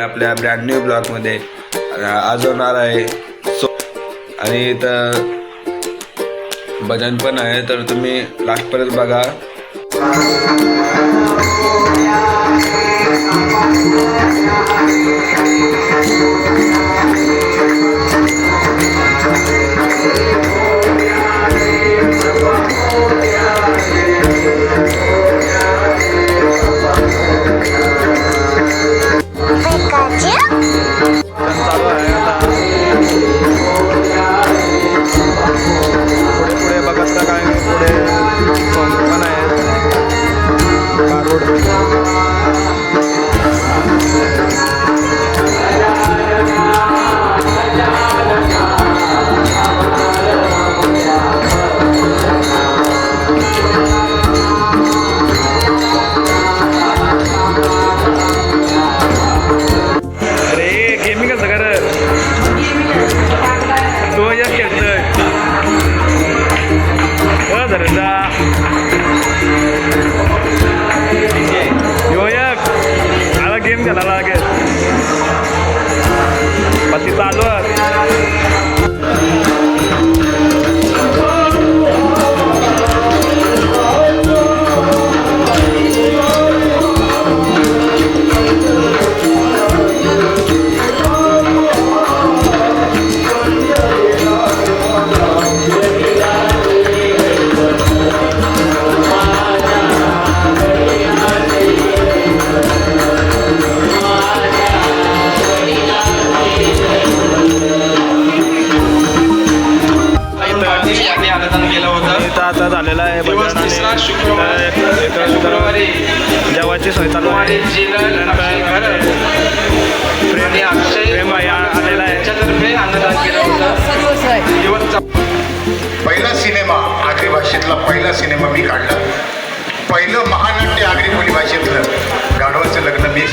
आपल्या brand new ब्लॉकमध्ये आज होणार आहे. सो आणि इथं भजन पण आहे तर तुम्ही लास्टपर्यंत बघा. चालू 听到了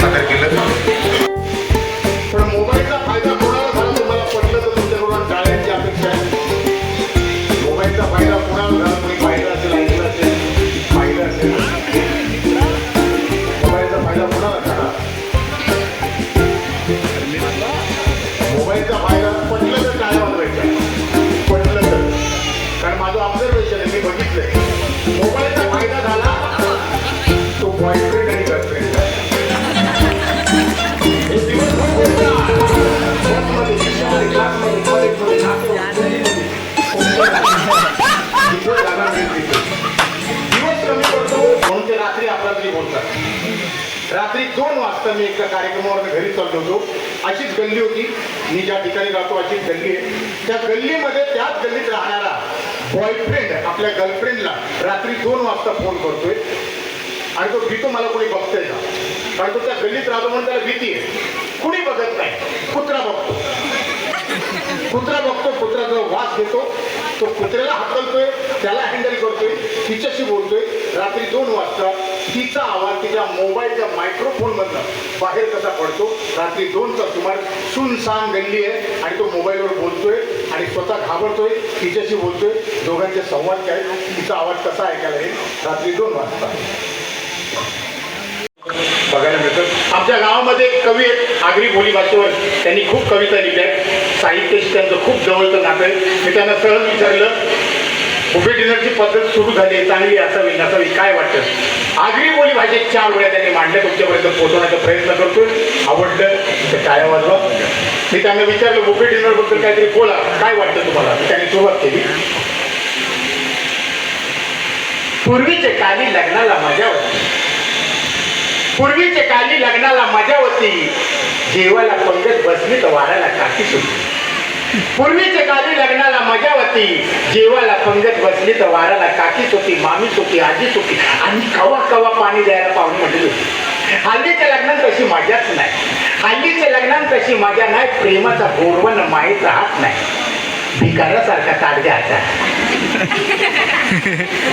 सादर केलं. ठेवतो. अशीच गल्ली होती. मी ज्या ठिकाणी राहतो अशीच गल्ली आहे. त्या गल्लीमध्ये त्याच गल्लीत राहणारा बॉयफ्रेंड आपल्या गर्लफ्रेंडला रात्री दोन वाजता फोन करतोय. आणि तो भीतो मला कोणी बघतोय का? कारण तो त्या गल्लीत राहतो म्हणून त्याला भीती आहे. कुणी बघत नाही? कुत्रा बघतो. कुत्रा बघतो कुत्राचा वास घेतो. तो कुत्र्याला हाकलतोय त्याला हँडल करतोय तिच्याशी बोलतोय. रात्री दोन वाजता तिचा आवाज तिच्या मोबाईलच्या मायक्रोफोन मधनं बाहेर कसा पडतो? रात्री दोनचा सुमार सुनसान गल्ली आहे आणि तो मोबाईलवर बोलतोय आणि स्वतः घाबरतोय तिच्याशी बोलतोय. दोघांचे संवाद काय? तिचा आवाज कसा ऐकायला येईल? रात्री दोन वाजता. बघायला मिळतं. आमच्या गावामध्ये एक कवी आहेत आगरी बोली भाषेवर त्यांनी खूप कविता लिहिल्या आहेत. साहित्याशी त्यांचं खूप जवळचं नातं आहे. मी त्यांना सहज विचारलं बुफे डिनरची पद्धत सुरू झाली आहे चांगली असावी नसावी काय वाटतं? आगरी बोली भाषेत चार वेळा त्यांनी मांडल्या. तुमच्यापर्यंत पोहोचवण्याचा प्रयत्न करतोय. आवडलं तर काय वाजवा. मी त्यांना विचारलं बुफे डिनरबद्दल काहीतरी बोला. काय वाटतं तुम्हाला? मी त्यांनी सुरुवात केली. पूर्वीचे काली लग्नाला मजा होती पूर्वीच्या काली लग्नाला मजा होती. जेवायला पंगत बसली तर वाऱ्याला काकी सुटली. पूर्वीच्या काली लग्नाला मजा होती. जेवायला पंगत बसली तर वाऱ्याला काकीच होती मामीच होती आजीच होती आणि कवा कवा पाणी द्यायला पाहुणे म्हटली होती. हल्लीच्या लग्नात तशी मजाच नाही. हल्लीच्या लग्नात तशी मजा नाही. प्रेमाचा गोरवण माहीत राहत नाही. भिकाऱ्यासारखा ताट घ्यायचा.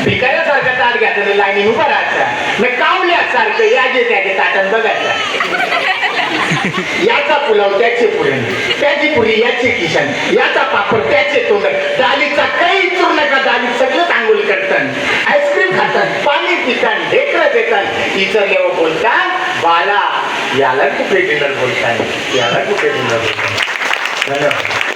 भिकाऱ्यासारखा ताट घ्यायचा लाईनीन उभा राहायचा. मग कावल्यासारखं याचे त्याचे ताटण बघायचा. याचा पुलाव त्याचे पुरण त्याची पुरी याचे किशन. याचा पापड त्याचे तोंड. दालीचा काही चूर नका दाली सगळं चांगली करतात. आईस्क्रीम खातात पाणी पितात ढेकरं देतात. इतर बोलतात बाला याला कुठे डिनर बोलताय? याला कुठे डिनर बोलताय? धन्यवाद.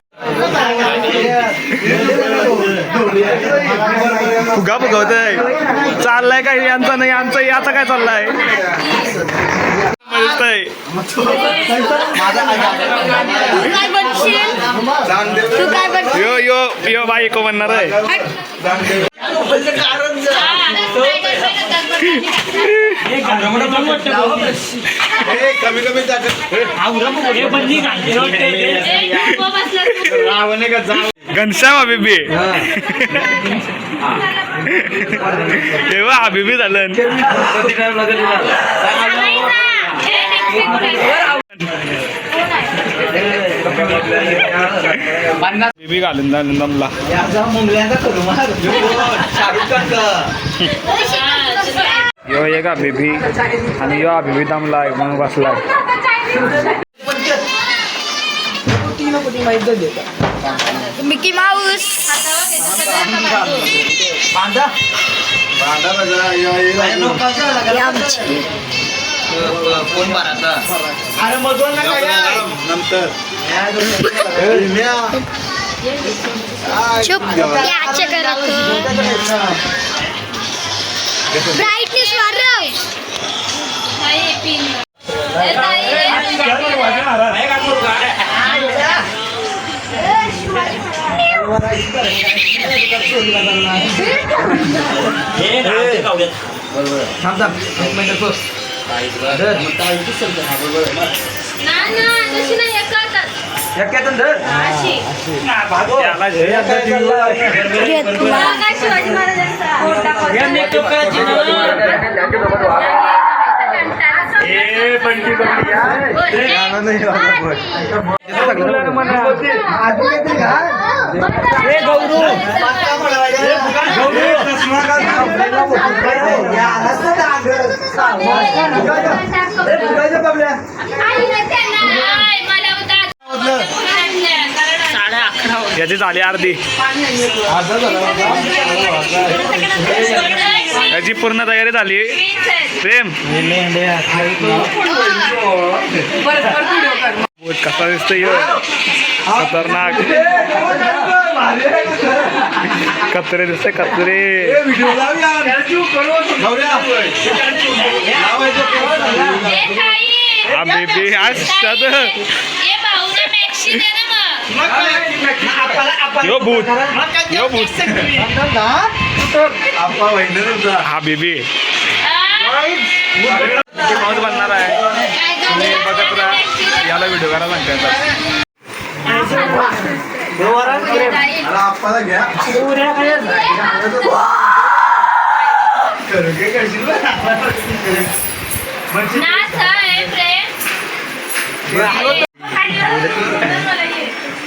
फुगा फुगवतय चाललाय काय यांचा नाही आमचं याचा काय चाललाय? बनशील तू काय यो यो यो बायको म्हणणार आहे. कमी कमी घनश्याम हबीबी तेव्हा हबीबी झालं. बीबी घालून झालं दमला यो एक हबीबी आणि यो हबीबी दमलाय मग बसलाय मिकी माऊस चुप याचे करत ब्राईटनेस वाढव ना ना तशी नाही हे करतात अशी त्याला जे- मला शिवाजी महाराजांचा फोट दाखवायचा. याची झाली अर्धी. याची पूर्ण तयारी झाली. प्रेम. कसा दिसतोय? खतरनाक. कचरे दिसते कचरे बेबी असतात यो भूत यो भूत हा बेबी। माऊस बनणार आहे तुम्ही बघत राहा याला व्हिडिओ करा सांगता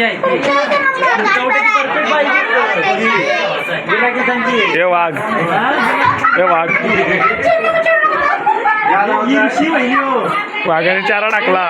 आहे हे वाघ हे वाघ वाघाने चारा टाकला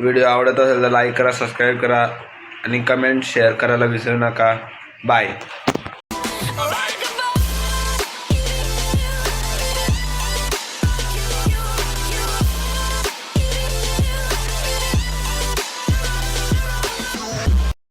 व्हिडिओ आवडत असेल तर लाईक करा सबस्क्राईब करा आणि कमेंट शेअर करायला विसरू नका. बाय